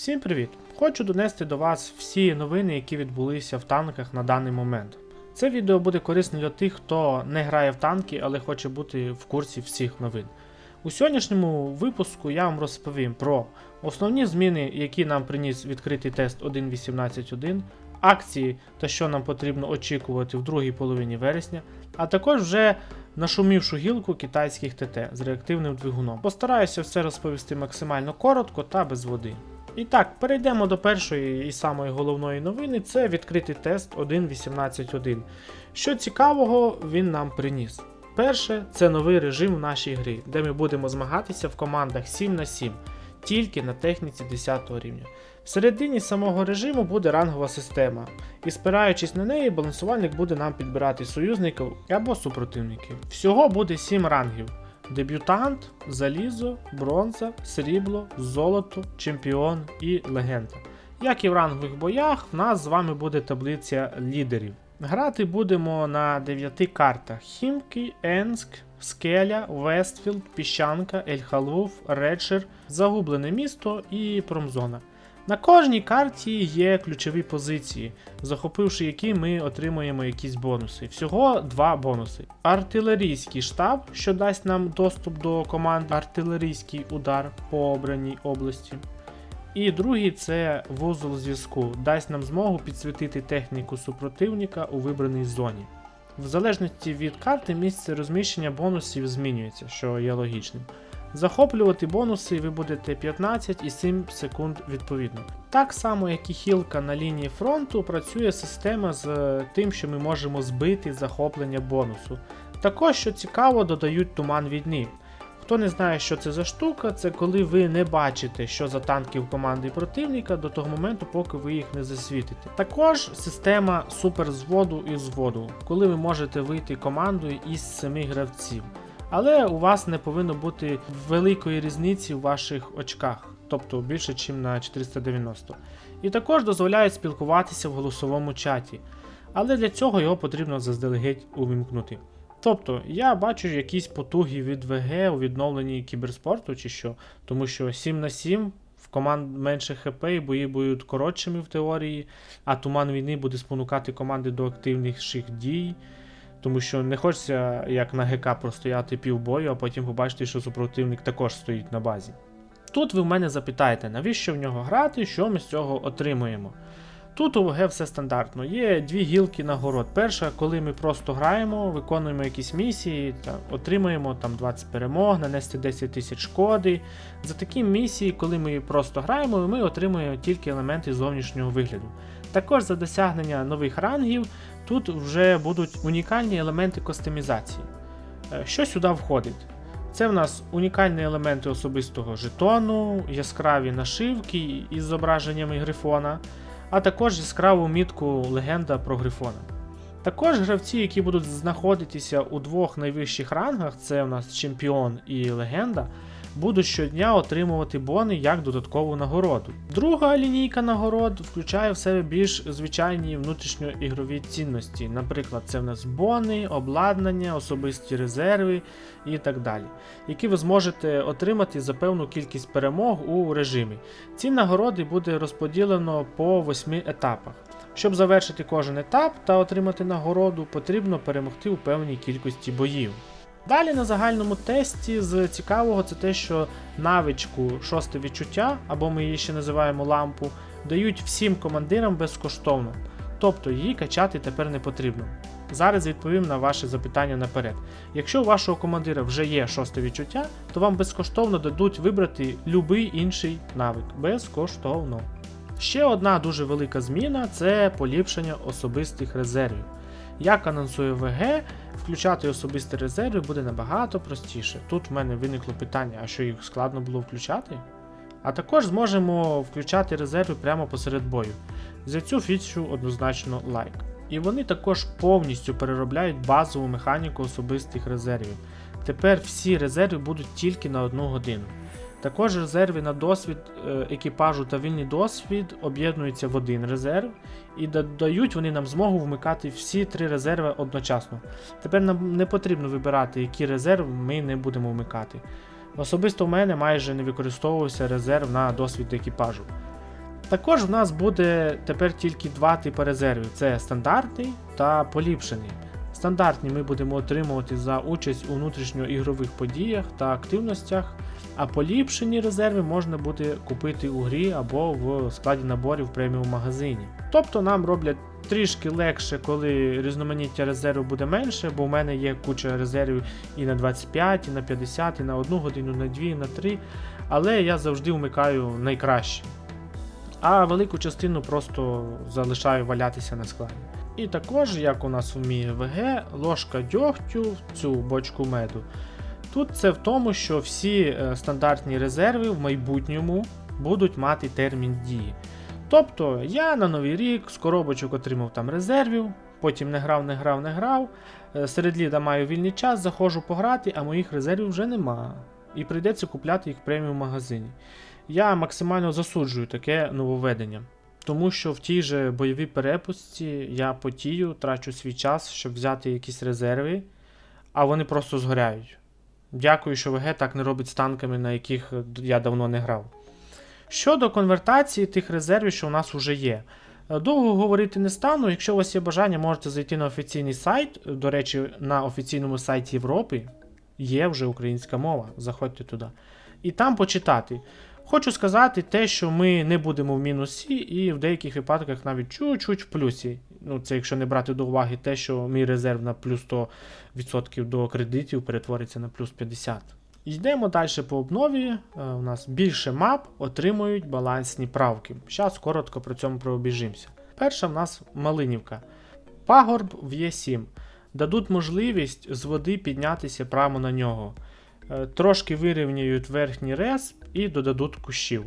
Всім привіт! Хочу донести до вас всі новини, які відбулися в танках на даний момент. Це відео буде корисне для тих, хто не грає в танки, але хоче бути в курсі всіх новин. У сьогоднішньому випуску я вам розповім про основні зміни, які нам приніс відкритий тест 1.18.1, акції та що нам потрібно очікувати в другій половині вересня, а також вже нашумівшу гілку китайських ТТ з реактивним двигуном. Постараюся все розповісти максимально коротко та без води. І так, перейдемо до першої і самої головної новини це відкритий тест 1.18.1. Що цікавого він нам приніс. Перше, це новий режим в нашій грі, де ми будемо змагатися в командах 7 на 7, тільки на техніці 10 рівня. Всередині самого режиму буде рангова система, і спираючись на неї, балансувальник буде нам підбирати союзників або супротивників. Всього буде 7 рангів: дебютант, залізо, бронза, срібло, золото, чемпіон і легенда. Як і в рангових боях, в нас з вами буде таблиця лідерів. Грати будемо на 9 картах: Хімки, Енск, Скеля, Вестфілд, Піщанка, Ельхалуф, Редшир, Загублене місто і Промзона. На кожній карті є ключові позиції, захопивши які ми отримуємо якісь бонуси. Всього два бонуси: артилерійський штаб, що дасть нам доступ до команди артилерійський удар по обраній області. І другий це вузол зв'язку, дасть нам змогу підсвітити техніку супротивника у вибраній зоні. В залежності від карти місце розміщення бонусів змінюється, що є логічним. Захоплювати бонуси ви будете 15 і 7 секунд відповідно. Так само, як і хілка на лінії фронту, працює система з тим, що ми можемо збити захоплення бонусу. Також, що цікаво, додають туман війни. Хто не знає, що це за штука, це коли ви не бачите, що за танків команди противника до того моменту, поки ви їх не засвітите. Також система суперзводу і зводу, коли ви можете вийти командою із 7 гравців. Але у вас не повинно бути великої різниці в ваших очках, тобто більше, ніж на 490. І також дозволяють спілкуватися в голосовому чаті. Але для цього його потрібно заздалегідь увімкнути. Тобто, я бачу якісь потуги від ВГ у відновленні кіберспорту чи що, тому що 7 на 7 в команд менше ХП і бої будуть коротшими в теорії, а туман війни буде спонукати команди до активніших дій. Тому що не хочеться, як на ГК, простояти півбою, а потім побачити, що супротивник також стоїть на базі. Тут ви в мене запитаєте, навіщо в нього грати, що ми з цього отримуємо. Тут у ВГ все стандартно. Є дві гілки нагород. Перша, коли ми просто граємо, виконуємо якісь місії, та отримуємо там 20 перемог, нанести 10 тисяч шкоди. За такі місії, коли ми просто граємо, ми отримуємо тільки елементи зовнішнього вигляду. Також за досягнення нових рангів тут вже будуть унікальні елементи кастомізації. Е, Що сюди входить? Це в нас унікальні елементи особистого жетону, яскраві нашивки із зображеннями грифона, а також яскраву мітку легенда про грифона. Також гравці, які будуть знаходитися у двох найвищих рангах, це у нас чемпіон і легенда, будуть щодня отримувати бони як додаткову нагороду. Друга лінійка нагород включає в себе більш звичайні внутрішньоігрові цінності. Наприклад, це в нас бони, обладнання, особисті резерви і так далі, які ви зможете отримати за певну кількість перемог у режимі. Ці нагороди буде розподілено по 8 етапах. Щоб завершити кожен етап та отримати нагороду, потрібно перемогти у певній кількості боїв. Далі на загальному тесті з цікавого це те, що навичку шосте відчуття, або ми її ще називаємо лампу, дають всім командирам безкоштовно, тобто її качати тепер не потрібно. Зараз відповім на ваше запитання наперед. Якщо у вашого командира вже є шосте відчуття, то вам безкоштовно дадуть вибрати будь-який інший навик. Безкоштовно. Ще одна дуже велика зміна це поліпшення особистих резервів. Як анонсує ВГ, включати особисті резерви буде набагато простіше. Тут в мене виникло питання, а що їх складно було включати? А також зможемо включати резерви прямо посеред бою. За цю фічу однозначно лайк. І вони також повністю переробляють базову механіку особистих резервів. Тепер всі резерви будуть тільки на одну годину. Також резерви на досвід е, екіпажу та вільний досвід об'єднуються в один резерв і дають вони нам змогу вмикати всі три резерви одночасно. Тепер нам не потрібно вибирати, які резерви ми не будемо вмикати. Особисто в мене майже не використовувався резерв на досвід екіпажу. Також в нас буде тепер тільки два типи резервів: це стандартний та поліпшений. Стандартні ми будемо отримувати за участь у внутрішньоігрових подіях та активностях, а поліпшені резерви можна буде купити у грі або в складі наборів в преміум магазині. Тобто нам роблять трішки легше, коли різноманіття резервів буде менше, бо в мене є куча резервів і на 25, і на 50, і на 1 годину, на 2, і на 3. Але я завжди вмикаю найкраще. А велику частину просто залишаю валятися на складі. І також, як у нас вміє ВГ, ложка дьогтю в цю бочку меду. Тут це в тому, що всі е, стандартні резерви в майбутньому будуть мати термін дії. Тобто я на новий рік з коробочок отримав там резервів, потім не грав, не грав, не грав. Е, Серед ліда маю вільний час, заходжу пограти, а моїх резервів вже нема. І прийдеться купляти їх в преміум магазині. Я максимально засуджую таке нововведення. Тому що в тій же бойовій перепустці я потію, трачу свій час, щоб взяти якісь резерви, а вони просто згоряють. Дякую, що ВГ так не робить з танками, на яких я давно не грав. Щодо конвертації тих резервів, що у нас вже є. Е, Довго говорити не стану. Якщо у вас є бажання, можете зайти на офіційний сайт. До речі, на офіційному сайті Європи є вже українська мова. Заходьте туди. І там почитати. Хочу сказати те, що ми не будемо в мінусі, і в деяких випадках навіть чуть-чуть в плюсі. Ну, це якщо не брати до уваги те, що мій резерв на плюс 100% до кредитів перетвориться на плюс 50%. Йдемо далі по обнові. Е, У нас більше мап отримують балансні правки. Зараз коротко про цьому пробіжимося. Перша в нас Малинівка. Пагорб в Є7. Дадуть можливість з води піднятися прямо на нього. Е, Трошки вирівняють верхній рез і додадуть кущів.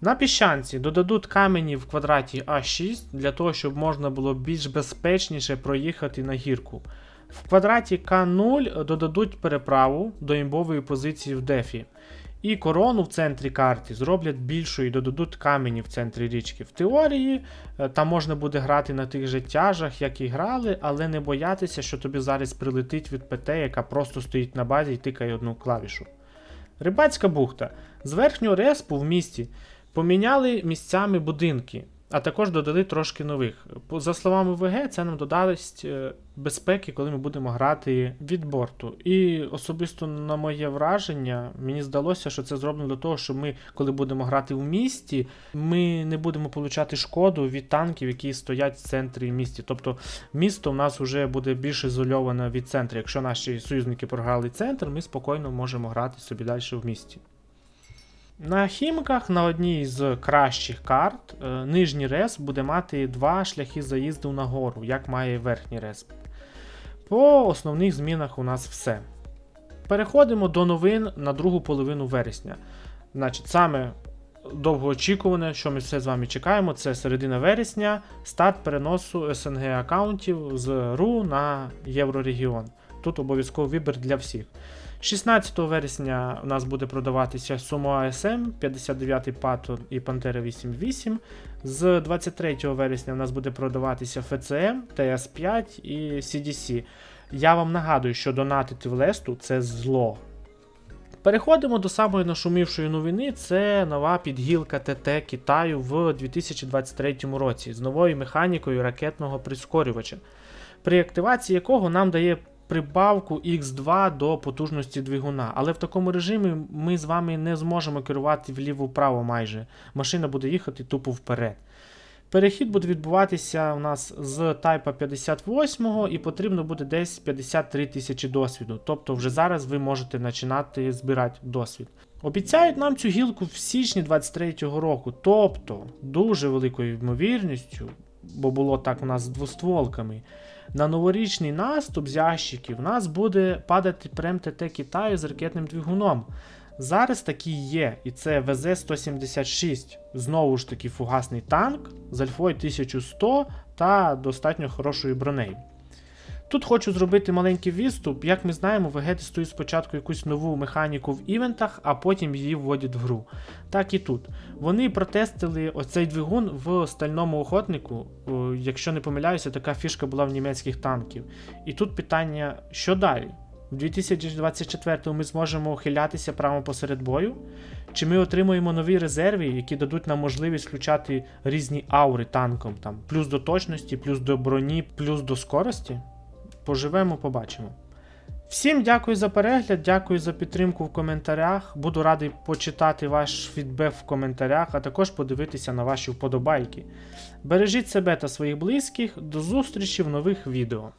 На піщанці додадуть камені в квадраті А6 для того, щоб можна було більш безпечніше проїхати на гірку. В квадраті К0 додадуть переправу до імбової позиції в дефі. І корону в центрі карти зроблять більшою і додадуть камені в центрі річки. В теорії е, там можна буде грати на тих же тяжах, як і грали, але не боятися, що тобі зараз прилетить від ПТ, яка просто стоїть на базі і тикає одну клавішу. Рибацька бухта. З верхнього респу в місті поміняли місцями будинки, а також додали трошки нових. За словами ВГ, це нам додасть е, безпеки, коли ми будемо грати від борту. І особисто на моє враження, мені здалося, що це зроблено для того, щоб ми, коли будемо грати в місті, ми не будемо получати шкоду від танків, які стоять в центрі місті. Тобто місто в нас вже буде більш ізольоване від центру. Якщо наші союзники програли центр, ми спокійно можемо грати собі далі в місті. На хімках на одній з кращих карт е, нижній респ буде мати два шляхи заїзду на гору, як має верхній респ. По основних змінах у нас все. Переходимо до новин на другу половину вересня. Значить, саме довгоочікуване, що ми все з вами чекаємо, це середина вересня, старт переносу СНГ аккаунтів з РУ на Єврорегіон. Тут обов'язковий вибір для всіх. 16 вересня у нас буде продаватися Sumo ASM, 59 Patton і Pantera 8.8. З 23 вересня у нас буде продаватися FCM, TS5 і CDC. Я вам нагадую, що донатити в Лесту це зло. Переходимо до самої нашумівшої новини. Це нова підгілка ТТ Китаю в 2023 році з новою механікою ракетного прискорювача, при активації якого нам дає прибавку X2 до потужності двигуна. Але в такому режимі ми з вами не зможемо керувати вліво-вправо майже. Машина буде їхати тупо вперед. Перехід буде відбуватися у нас з Type 58 і потрібно буде десь 53 тисячі досвіду. Тобто вже зараз ви можете починати збирати досвід. Обіцяють нам цю гілку в січні 23-го року, тобто дуже великою ймовірністю, бо було так у нас з двостволками. На новорічний наступ з ящиків у нас буде падати прем ТТ Китаю з ракетним двигуном. Зараз такі є, і це ВЗ-176, знову ж таки фугасний танк з альфою 1100 та достатньо хорошою бронею. Тут хочу зробити маленький відступ. Як ми знаємо, ВГ тестують спочатку якусь нову механіку в івентах, а потім її вводять в гру. Так і тут. Вони протестили оцей двигун в стальному охотнику. Якщо не помиляюся, така фішка була в німецьких танків. І тут питання, що далі? в 2024 ми зможемо ухилятися прямо посеред бою? Чи ми отримуємо нові резерви, які дадуть нам можливість включати різні аури танком, там плюс до точності, плюс до броні, плюс до скорості? Поживемо, побачимо. Всім дякую за перегляд, дякую за підтримку в коментарях. Буду радий почитати ваш фідбек в коментарях, а також подивитися на ваші вподобайки. Бережіть себе та своїх близьких. До зустрічі в нових відео.